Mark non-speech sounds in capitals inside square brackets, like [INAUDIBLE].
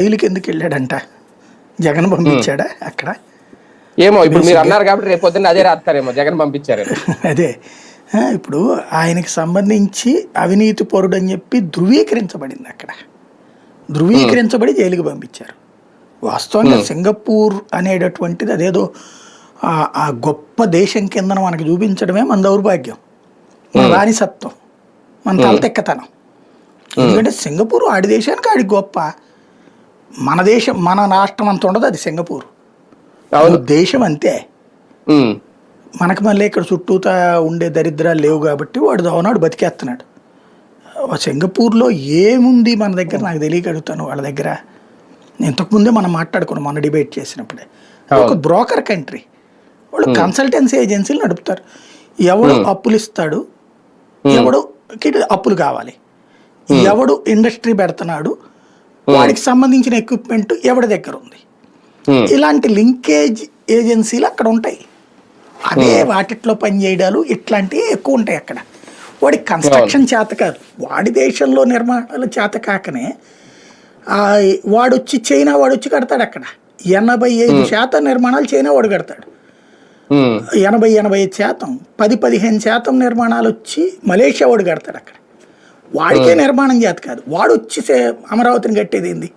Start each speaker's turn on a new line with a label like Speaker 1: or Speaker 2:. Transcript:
Speaker 1: జైలుకి ఎందుకు వెళ్ళాడంట? జగన్ పంపించాడా అక్కడ?
Speaker 2: ఏమో ఇప్పుడు మీరు అన్నారు కాబట్టి రేపు పొద్దున్న అదే రాస్తారేమో జగన్ పంపించారు. [LAUGHS]
Speaker 1: అదే. ఇప్పుడు ఆయనకి సంబంధించి అవినీతి పరుడు అని చెప్పి ధృవీకరించబడింది అక్కడ. ధృవీకరించబడి జైలుకి పంపించారు. వాస్తవంగా సింగపూర్ అనేటటువంటిది అదేదో ఆ- గొప్ప దేశం కింద మనకి చూపించడమే మన దౌర్భాగ్యం. మన రానిసత్వం మన తలతెక్కతనం. ఎందుకంటే సింగపూర్ ఆడి దేశానికి ఆడి గొప్ప. మన దేశం మన రాష్ట్రం అంత ఉండదు అది సింగపూర్.
Speaker 2: అవును.
Speaker 1: దేశం అంతే. మనకు మళ్ళీ ఇక్కడ చుట్టూతా ఉండే దరిద్రాలు లేవు కాబట్టి వాడు దవనాడు బతికేస్తున్నాడు. సింగపూర్లో ఏముంది మన దగ్గర? నాకు తెలియక అడుగుతాను వాళ్ళ దగ్గర. ఇంతకుముందే మనం మాట్లాడుకున్నాం మన డిబేట్ చేసినప్పుడే. ఒక బ్రోకర్ కంట్రీ. వాళ్ళు కన్సల్టెన్సీ ఏజెన్సీలు నడుపుతారు. ఎవడు అప్పులు ఇస్తాడు? ఎవడు అప్పులు కావాలి. ఎవడు ఇండస్ట్రీ పెడుతున్నాడు? వాడికి సంబంధించిన ఎక్విప్మెంట్ ఎవడి దగ్గర ఉంది?
Speaker 2: ఉమ్,
Speaker 1: ఇలాంటి లింకేజ్ ఏజెన్సీలు అక్కడ ఉంటాయి. అదే వాటిట్లో పనిచేయడాలు ఇట్లాంటివి ఎక్కువ ఉంటాయి అక్కడ. వాడి కన్స్ట్రక్షన్ చేత కాదు. వాడి దేశంలో నిర్మాణాలు చేత కాకనే ఆ, వాడొచ్చి చైనా వాడొచ్చి కడతాడు అక్కడ. ఎనభై ఐదు శాతం నిర్మాణాలు చైనా వాడు కడతాడు. ఎనభై ఎనభై ఐదు శాతం పది పదిహేను శాతం నిర్మాణాలు వచ్చి మలేషియా వాడు కడతాడు అక్కడ. వాడికే నిర్మాణం చేత కాదు. వాడు వచ్చి అమరావతిని కట్టేది ఏంది?